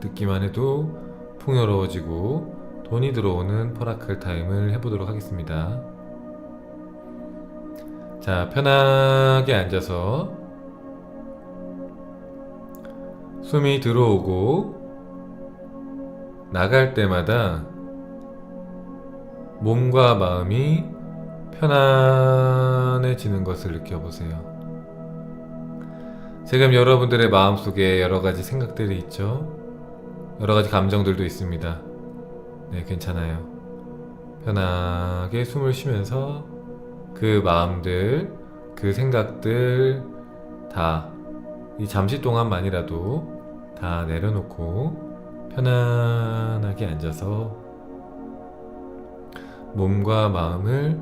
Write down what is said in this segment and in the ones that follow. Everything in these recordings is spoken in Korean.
듣기만 해도 풍요로워지고 돈이 들어오는 퍼라클 타임을 해보도록 하겠습니다. 자, 편하게 앉아서 숨이 들어오고 나갈 때마다 몸과 마음이 편안해지는 것을 느껴보세요. 지금 여러분들의 마음속에 여러 가지 생각들이 있죠? 여러 가지 감정들도 있습니다. 네, 괜찮아요. 편하게 숨을 쉬면서 그 마음들, 그 생각들 다 이 잠시 동안만이라도 다 내려놓고 편안하게 앉아서 몸과 마음을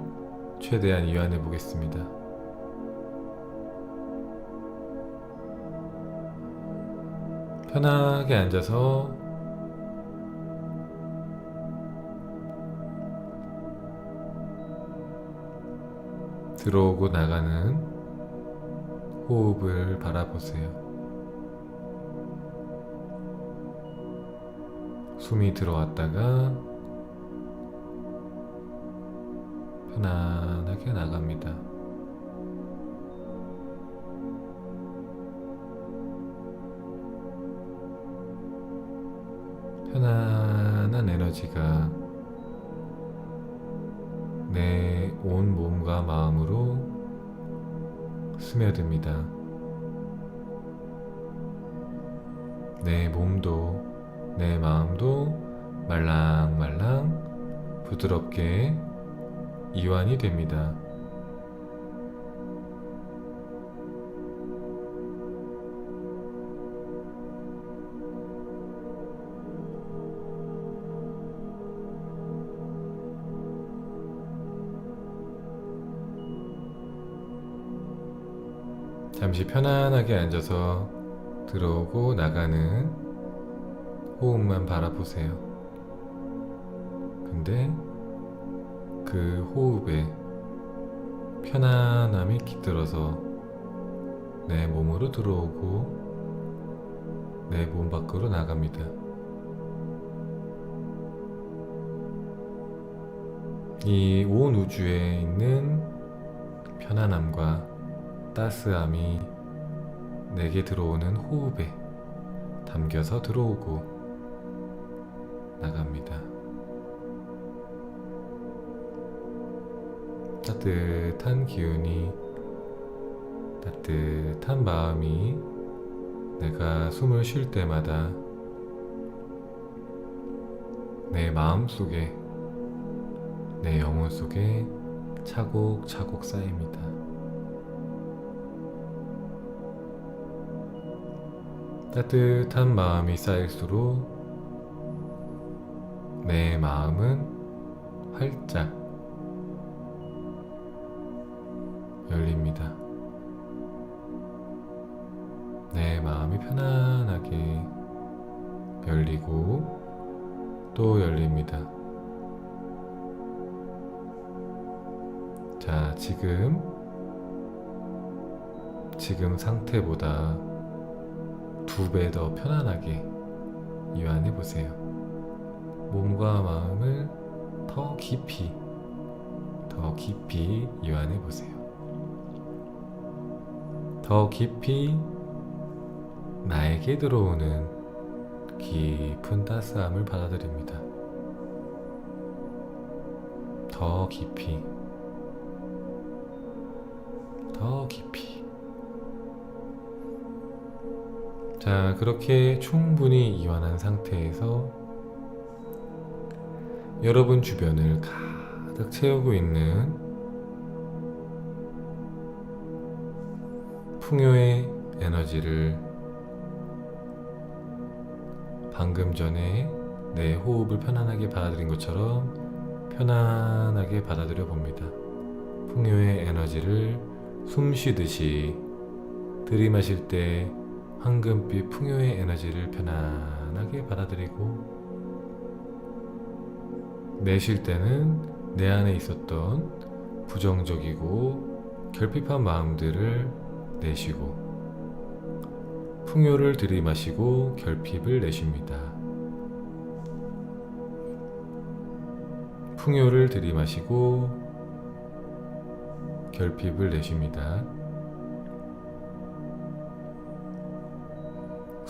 최대한 이완해 보겠습니다. 편하게 앉아서 들어오고 나가는 호흡을 바라보세요. 숨이 들어왔다가 편안하게 나갑니다. 편안한 에너지가 온 몸과 마음으로 스며듭니다. 내 몸도 내 마음도 말랑말랑 부드럽게 이완이 됩니다. 잠시 편안하게 앉아서 들어오고 나가는 호흡만 바라보세요. 근데 그 호흡에 편안함이 깃들어서 내 몸으로 들어오고 내 몸 밖으로 나갑니다. 이 온 우주에 있는 편안함과 따스함이 내게 들어오는 호흡에 담겨서 들어오고 나갑니다. 따뜻한 기운이 따뜻한 마음이 내가 숨을 쉴 때마다 내 마음 속에 내 영혼 속에 차곡차곡 쌓입니다. 따뜻한 마음이 쌓일수록 내 마음은 활짝 열립니다. 내 마음이 편안하게 열리고 또 열립니다. 자, 지금, 지금 상태보다 두 배 더 편안하게 이완해 보세요. 몸과 마음을 더 깊이, 더 깊이 이완해 보세요. 더 깊이 나에게 들어오는 깊은 따스함을 받아들입니다. 더 깊이, 더 깊이. 자, 그렇게 충분히 이완한 상태에서 여러분 주변을 가득 채우고 있는 풍요의 에너지를 방금 전에 내 호흡을 편안하게 받아들인 것처럼 편안하게 받아들여 봅니다. 풍요의 에너지를 숨 쉬듯이 들이마실 때 황금빛 풍요의 에너지를 편안하게 받아들이고 내쉴 때는 내 안에 있었던 부정적이고 결핍한 마음들을 내쉬고 풍요를 들이마시고 결핍을 내쉽니다. 풍요를 들이마시고 결핍을 내쉽니다.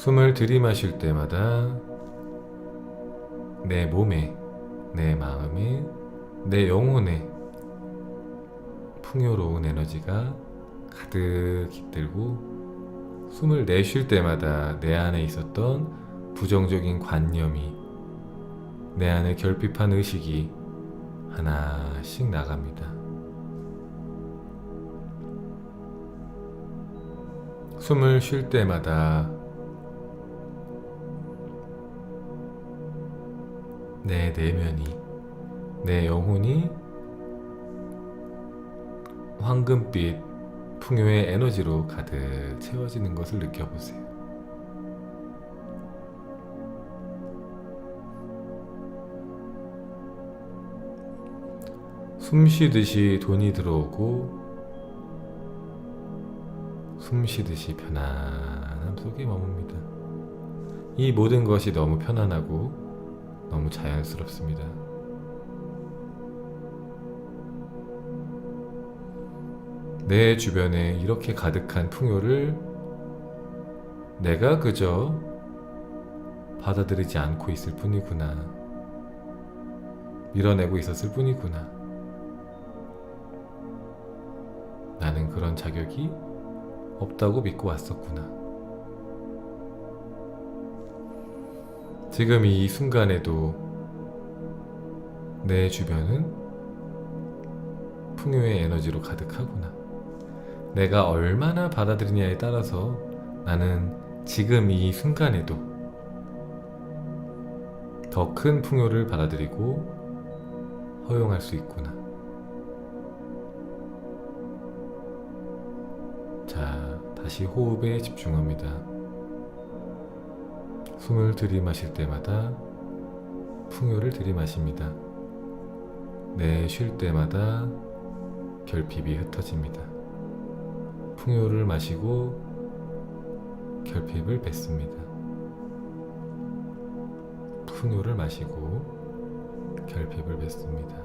숨을 들이마실 때마다 내 몸에, 내 마음에, 내 영혼에 풍요로운 에너지가 가득 깃들고 숨을 내쉴 때마다 내 안에 있었던 부정적인 관념이 내 안에 결핍한 의식이 하나씩 나갑니다. 숨을 쉴 때마다 내 내면이, 내 영혼이 황금빛 풍요의 에너지로 가득 채워지는 것을 느껴보세요. 숨 쉬듯이 돈이 들어오고 숨 쉬듯이 편안함 속에 머뭅니다. 이 모든 것이 너무 편안하고 너무 자연스럽습니다. 내 주변에 이렇게 가득한 풍요를 내가 그저 받아들이지 않고 있을 뿐이구나. 밀어내고 있었을 뿐이구나. 나는 그런 자격이 없다고 믿고 왔었구나. 지금 이 순간에도 내 주변은 풍요의 에너지로 가득하구나. 내가 얼마나 받아들이냐에 따라서 나는 지금 이 순간에도 더 큰 풍요를 받아들이고 허용할 수 있구나. 자, 다시 호흡에 집중합니다. 숨을 들이마실 때마다 풍요를 들이마십니다. 내쉴 때마다 결핍이 흩어집니다. 풍요를 마시고 결핍을 뱉습니다. 풍요를 마시고 결핍을 뱉습니다.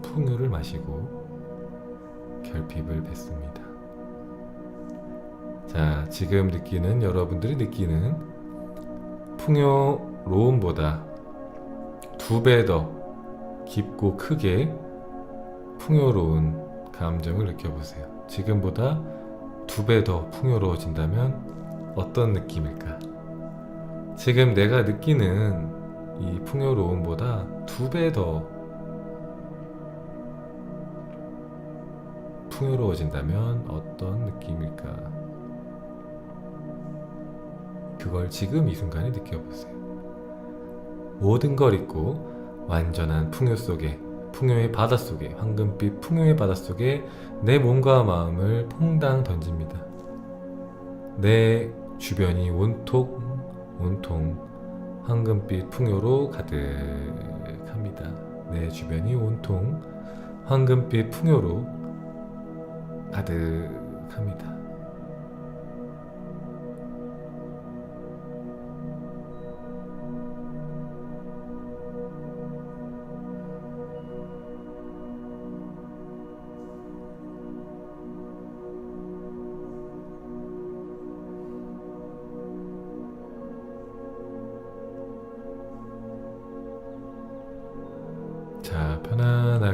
풍요를 마시고 결핍을 뱉습니다. 자, 지금 느끼는 여러분들이 느끼는 풍요로움보다 두 배 더 깊고 크게 풍요로운 감정을 느껴보세요. 지금보다 두 배 더 풍요로워진다면 어떤 느낌일까? 지금 내가 느끼는 이 풍요로움보다 두 배 더 풍요로워진다면 어떤 느낌일까? 그걸 지금 이 순간에 느껴보세요. 모든 걸 잊고 완전한 풍요 속에 풍요의 바다 속에 황금빛 풍요의 바다 속에 내 몸과 마음을 퐁당 던집니다. 내 주변이 온통 온통 황금빛 풍요로 가득합니다. 내 주변이 온통 황금빛 풍요로 가득합니다.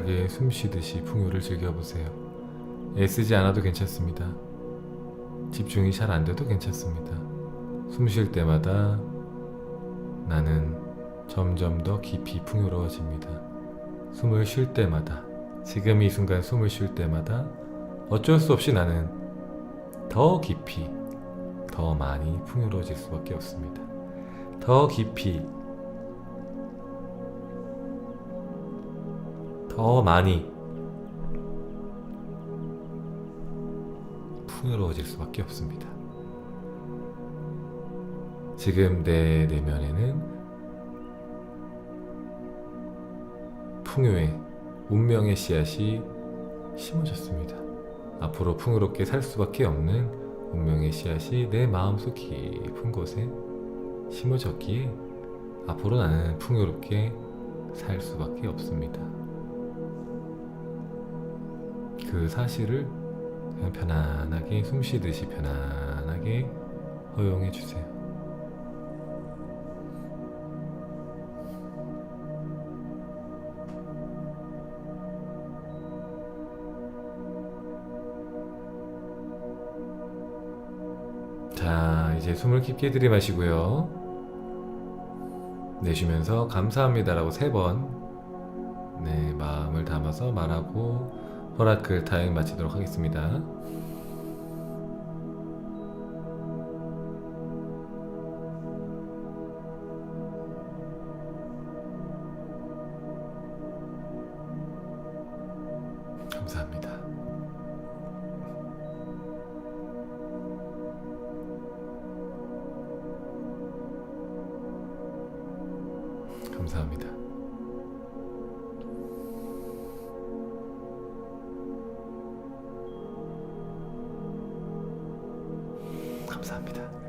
편안하게 숨 쉬듯이 풍요를 즐겨보세요. 애쓰지 않아도 괜찮습니다. 집중이 잘 안 돼도 괜찮습니다. 숨 쉴 때마다 나는 점점 더 깊이 풍요로워집니다. 숨을 쉴 때마다, 지금 이 순간 숨을 쉴 때마다 어쩔 수 없이 나는 더 깊이, 더 많이 풍요로워질 수밖에 없습니다. 더 깊이, 더 많이 풍요로워질 수밖에 없습니다. 지금 내 내면에는 풍요의 운명의 씨앗이 심어졌습니다. 앞으로 풍요롭게 살 수밖에 없는 운명의 씨앗이 내 마음속 깊은 곳에 심어졌기에 앞으로 나는 풍요롭게 살 수밖에 없습니다. 그 사실을 그냥 편안하게 숨 쉬듯이 편안하게 허용해 주세요. 자, 이제 숨을 깊게 들이마시고요. 내쉬면서 감사합니다라고 세 번, 네, 마음을 담아서 말하고 허라클 타임 마치도록 하겠습니다. 감사합니다.